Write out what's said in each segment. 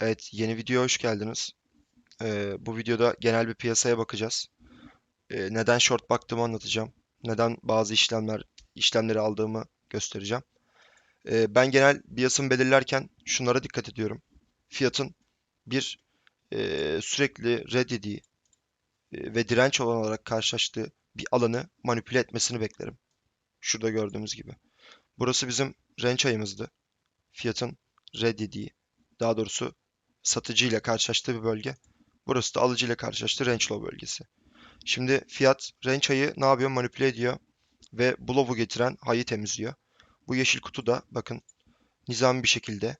Evet, yeni videoya hoş geldiniz. Ee, bu videoda genel bir piyasaya bakacağız. Ee, neden short baktığımı anlatacağım. Neden bazı işlemler işlemleri aldığımı göstereceğim. Ee, ben genel biasımı belirlerken şunlara dikkat ediyorum. Fiyatın bir e, sürekli red yediği e, ve direnç olan olarak karşılaştığı bir alanı manipüle etmesini beklerim. Şurada gördüğümüz gibi. Burası bizim range ayımızdı. Fiyatın red yediği, daha doğrusu satıcı ile karşılaştığı bir bölge. Burası da alıcı ile karşılaştığı range low bölgesi. Şimdi fiyat range high'ı ne yapıyor? Manipüle ediyor ve bu getiren high'ı temizliyor. Bu yeşil kutu da bakın nizami bir şekilde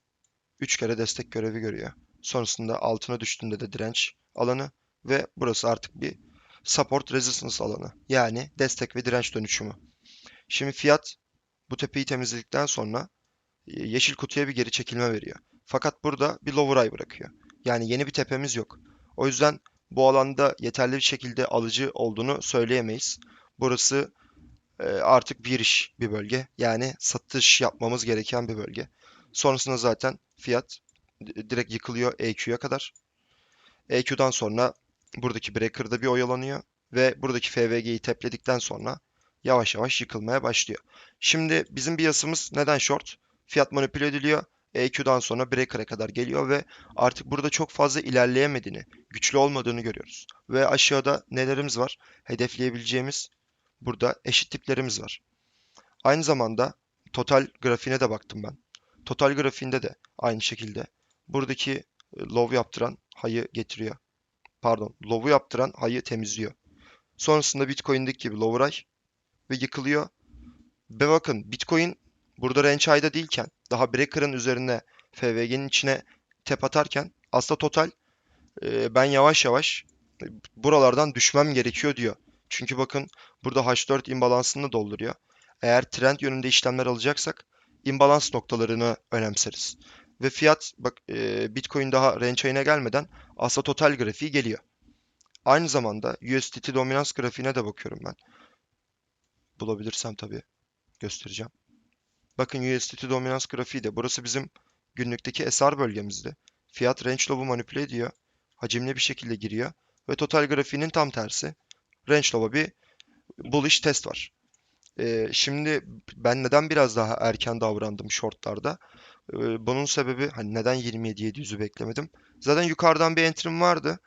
3 kere destek görevi görüyor. Sonrasında altına düştüğünde de direnç alanı ve burası artık bir support resistance alanı. Yani destek ve direnç dönüşümü. Şimdi fiyat bu tepeyi temizledikten sonra yeşil kutuya bir geri çekilme veriyor. Fakat burada bir lower high bırakıyor. Yani yeni bir tepemiz yok. O yüzden bu alanda yeterli bir şekilde alıcı olduğunu söyleyemeyiz. Burası e, artık bir iş bir bölge. Yani satış yapmamız gereken bir bölge. Sonrasında zaten fiyat di- direkt yıkılıyor EQ'ya kadar. EQ'dan sonra buradaki breaker'da bir oyalanıyor ve buradaki FVG'yi tepledikten sonra yavaş yavaş yıkılmaya başlıyor. Şimdi bizim biasımız neden short? Fiyat manipüle ediliyor. EQ'dan sonra breaker'a kadar geliyor ve artık burada çok fazla ilerleyemediğini, güçlü olmadığını görüyoruz. Ve aşağıda nelerimiz var? Hedefleyebileceğimiz burada eşit tiplerimiz var. Aynı zamanda total grafiğine de baktım ben. Total grafiğinde de aynı şekilde buradaki e, low yaptıran high'ı getiriyor. Pardon, low'u yaptıran high'ı temizliyor. Sonrasında Bitcoin'deki gibi lower high ve yıkılıyor. Ve bakın Bitcoin burada range high'da değilken daha breaker'ın üzerine FVG'nin içine tep atarken aslında total e, ben yavaş yavaş e, buralardan düşmem gerekiyor diyor. Çünkü bakın burada H4 imbalansını dolduruyor. Eğer trend yönünde işlemler alacaksak imbalans noktalarını önemseriz. Ve fiyat bak e, Bitcoin daha range high'ine gelmeden aslında total grafiği geliyor. Aynı zamanda USDT dominans grafiğine de bakıyorum ben. Bulabilirsem tabii göstereceğim. Bakın USDT dominans grafiği de burası bizim günlükteki SR bölgemizdi. Fiyat range low'u manipüle ediyor. Hacimli bir şekilde giriyor. Ve total grafiğinin tam tersi. Range low'a bir bullish test var. Ee, şimdi ben neden biraz daha erken davrandım shortlarda? Ee, bunun sebebi hani neden 27.700'ü beklemedim? Zaten yukarıdan bir entry'm vardı.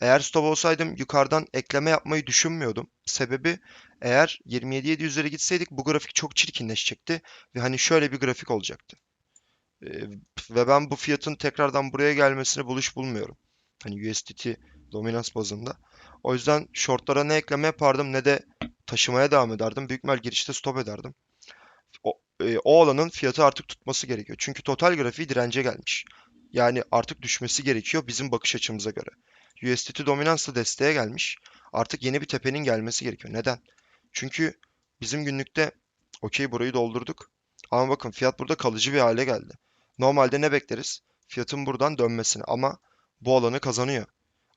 Eğer stop olsaydım yukarıdan ekleme yapmayı düşünmüyordum. Sebebi eğer 27.700'lere gitseydik bu grafik çok çirkinleşecekti ve hani şöyle bir grafik olacaktı. Ee, ve ben bu fiyatın tekrardan buraya gelmesini buluş bulmuyorum. Hani USDT dominans bazında. O yüzden shortlara ne ekleme yapardım ne de taşımaya devam ederdim. Büyük ihtimal girişte stop ederdim. O, e, o alanın fiyatı artık tutması gerekiyor. Çünkü total grafiği dirence gelmiş. Yani artık düşmesi gerekiyor bizim bakış açımıza göre. USDT dominans da desteğe gelmiş. Artık yeni bir tepenin gelmesi gerekiyor. Neden? Çünkü bizim günlükte okey burayı doldurduk. Ama bakın fiyat burada kalıcı bir hale geldi. Normalde ne bekleriz? Fiyatın buradan dönmesini ama bu alanı kazanıyor.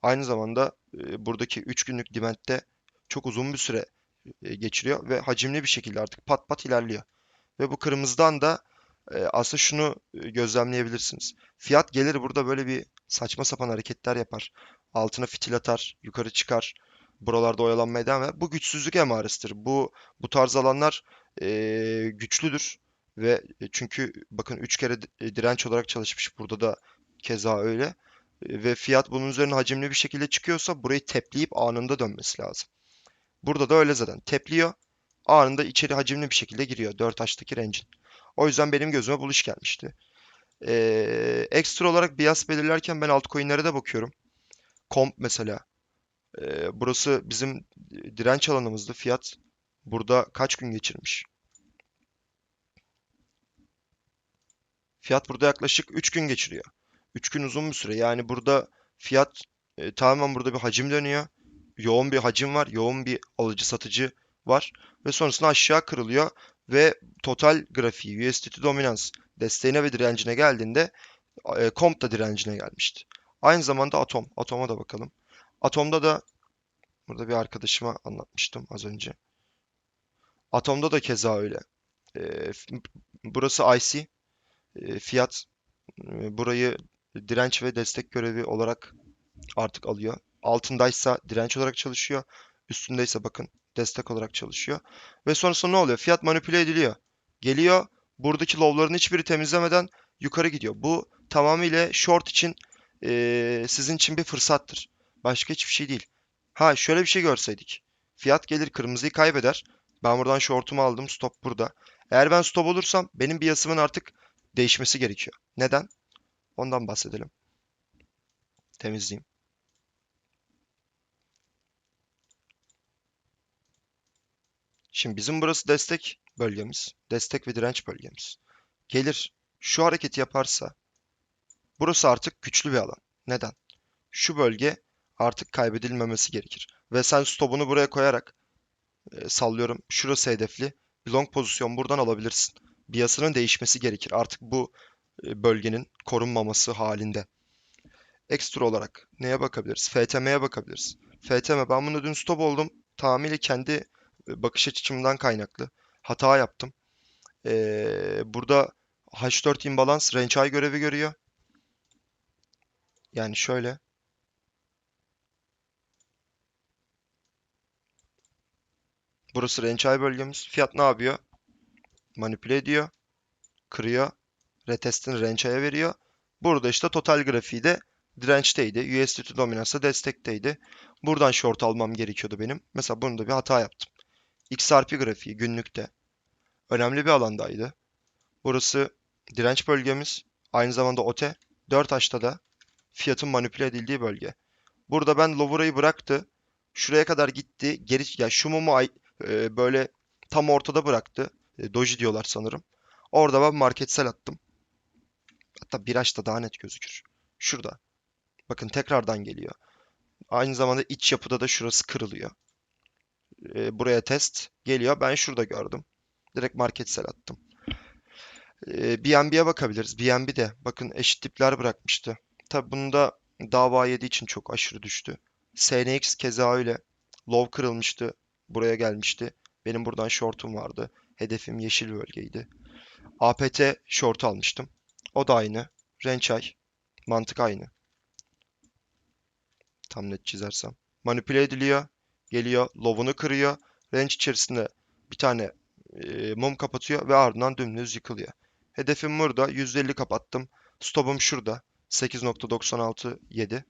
Aynı zamanda e, buradaki 3 günlük dimentte çok uzun bir süre e, geçiriyor ve hacimli bir şekilde artık pat pat ilerliyor. Ve bu kırmızıdan da e, aslında şunu e, gözlemleyebilirsiniz. Fiyat gelir burada böyle bir saçma sapan hareketler yapar. Altına fitil atar, yukarı çıkar. Buralarda oyalanmaya devam eder. Bu güçsüzlük emaresidir. Bu bu tarz alanlar e, güçlüdür. Ve e, çünkü bakın 3 kere e, direnç olarak çalışmış. Burada da keza öyle. E, Ve fiyat bunun üzerine hacimli bir şekilde çıkıyorsa burayı tepleyip anında dönmesi lazım. Burada da öyle zaten. Tepliyor. Anında içeri hacimli bir şekilde giriyor. 4H'taki range'in. O yüzden benim gözüme buluş gelmişti. Ee, ekstra olarak bias belirlerken ben altcoin'lere de bakıyorum. Comp mesela. Ee, burası bizim direnç alanımızdı. Fiyat burada kaç gün geçirmiş? Fiyat burada yaklaşık 3 gün geçiriyor. 3 gün uzun bir süre. Yani burada fiyat e, tamamen burada bir hacim dönüyor. Yoğun bir hacim var. Yoğun bir alıcı satıcı var. Ve sonrasında aşağı kırılıyor. Ve total grafiği USDT dominans desteğine ve direncine geldiğinde e, comp da direncine gelmişti. Aynı zamanda atom. Atoma da bakalım. Atomda da burada bir arkadaşıma anlatmıştım az önce. Atomda da keza öyle. E, burası IC. E, fiyat e, burayı direnç ve destek görevi olarak artık alıyor. Altındaysa direnç olarak çalışıyor. Üstündeyse bakın destek olarak çalışıyor. Ve sonrasında ne oluyor? Fiyat manipüle ediliyor. Geliyor buradaki low'ların hiçbiri temizlemeden yukarı gidiyor. Bu tamamıyla short için eee, sizin için bir fırsattır. Başka hiçbir şey değil. Ha şöyle bir şey görseydik. Fiyat gelir kırmızıyı kaybeder. Ben buradan short'umu aldım. Stop burada. Eğer ben stop olursam benim biasımın artık değişmesi gerekiyor. Neden? Ondan bahsedelim. Temizleyeyim. Şimdi bizim burası destek bölgemiz. Destek ve direnç bölgemiz. Gelir şu hareketi yaparsa burası artık güçlü bir alan. Neden? Şu bölge artık kaybedilmemesi gerekir. Ve sen stopunu buraya koyarak e, sallıyorum şurası hedefli. Bir long pozisyon buradan alabilirsin. Biasının değişmesi gerekir. Artık bu e, bölgenin korunmaması halinde. Ekstra olarak neye bakabiliriz? FTM'ye bakabiliriz. FTM ben bunu dün stop oldum. Tamamıyla kendi e, bakış açımdan kaynaklı. Hata yaptım. Ee, burada H4 imbalans range high görevi görüyor. Yani şöyle. Burası range high bölgemiz. Fiyat ne yapıyor? Manipüle ediyor. Kırıyor. Retestini range high'a veriyor. Burada işte total grafiği de dirençteydi. USDT dominansı destekteydi. Buradan short almam gerekiyordu benim. Mesela bunu da bir hata yaptım. XRP grafiği günlükte. Önemli bir alandaydı. Burası direnç bölgemiz. Aynı zamanda OTE. 4 haşta da fiyatın manipüle edildiği bölge. Burada ben Lower'ı bıraktı. Şuraya kadar gitti. Geri ya şu mumu ay, e, böyle tam ortada bıraktı. E, doji diyorlar sanırım. Orada ben market sell attım. Hatta bir haşta daha net gözükür. Şurada. Bakın tekrardan geliyor. Aynı zamanda iç yapıda da şurası kırılıyor. E, buraya test geliyor. Ben şurada gördüm. Direkt market sell attım. E, BNB'ye bakabiliriz. BNB de bakın eşit dipler bırakmıştı. Tabi bunda dava yediği için çok aşırı düştü. SNX keza öyle. Low kırılmıştı. Buraya gelmişti. Benim buradan short'um vardı. Hedefim yeşil bölgeydi. APT short almıştım. O da aynı. Rençay. Mantık aynı. Tam net çizersem. Manipüle ediliyor. Geliyor. Low'unu kırıyor. Range içerisinde bir tane mum kapatıyor ve ardından dümdüz yıkılıyor. Hedefim burada. %50 kapattım. Stop'um şurada. 8.967.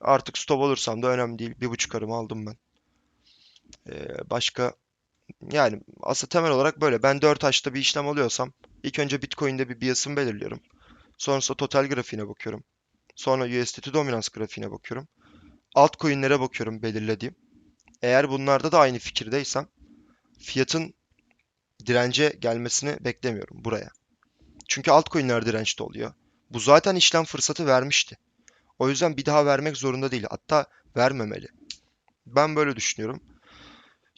Artık stop olursam da önemli değil. Bir buçuk arımı aldım ben. Ee, başka yani aslında temel olarak böyle. Ben 4 haşta bir işlem alıyorsam ilk önce Bitcoin'de bir biasımı belirliyorum. Sonrasında total grafiğine bakıyorum. Sonra USDT dominans grafiğine bakıyorum. Altcoin'lere bakıyorum belirlediğim. Eğer bunlarda da aynı fikirdeysem fiyatın dirence gelmesini beklemiyorum buraya. Çünkü altcoin'ler dirençte oluyor. Bu zaten işlem fırsatı vermişti. O yüzden bir daha vermek zorunda değil. Hatta vermemeli. Ben böyle düşünüyorum.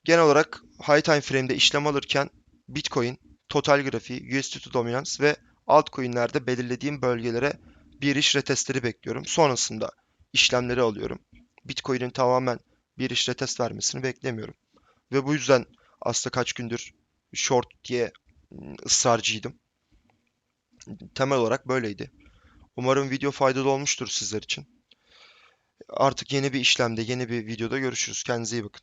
Genel olarak high time frame'de işlem alırken Bitcoin, total grafiği, USDT dominans ve altcoin'lerde belirlediğim bölgelere bir iş retestleri bekliyorum. Sonrasında işlemleri alıyorum. Bitcoin'in tamamen bir iş retest vermesini beklemiyorum. Ve bu yüzden aslında kaç gündür short diye ım, ısrarcıydım. Temel olarak böyleydi. Umarım video faydalı olmuştur sizler için. Artık yeni bir işlemde, yeni bir videoda görüşürüz. Kendinize iyi bakın.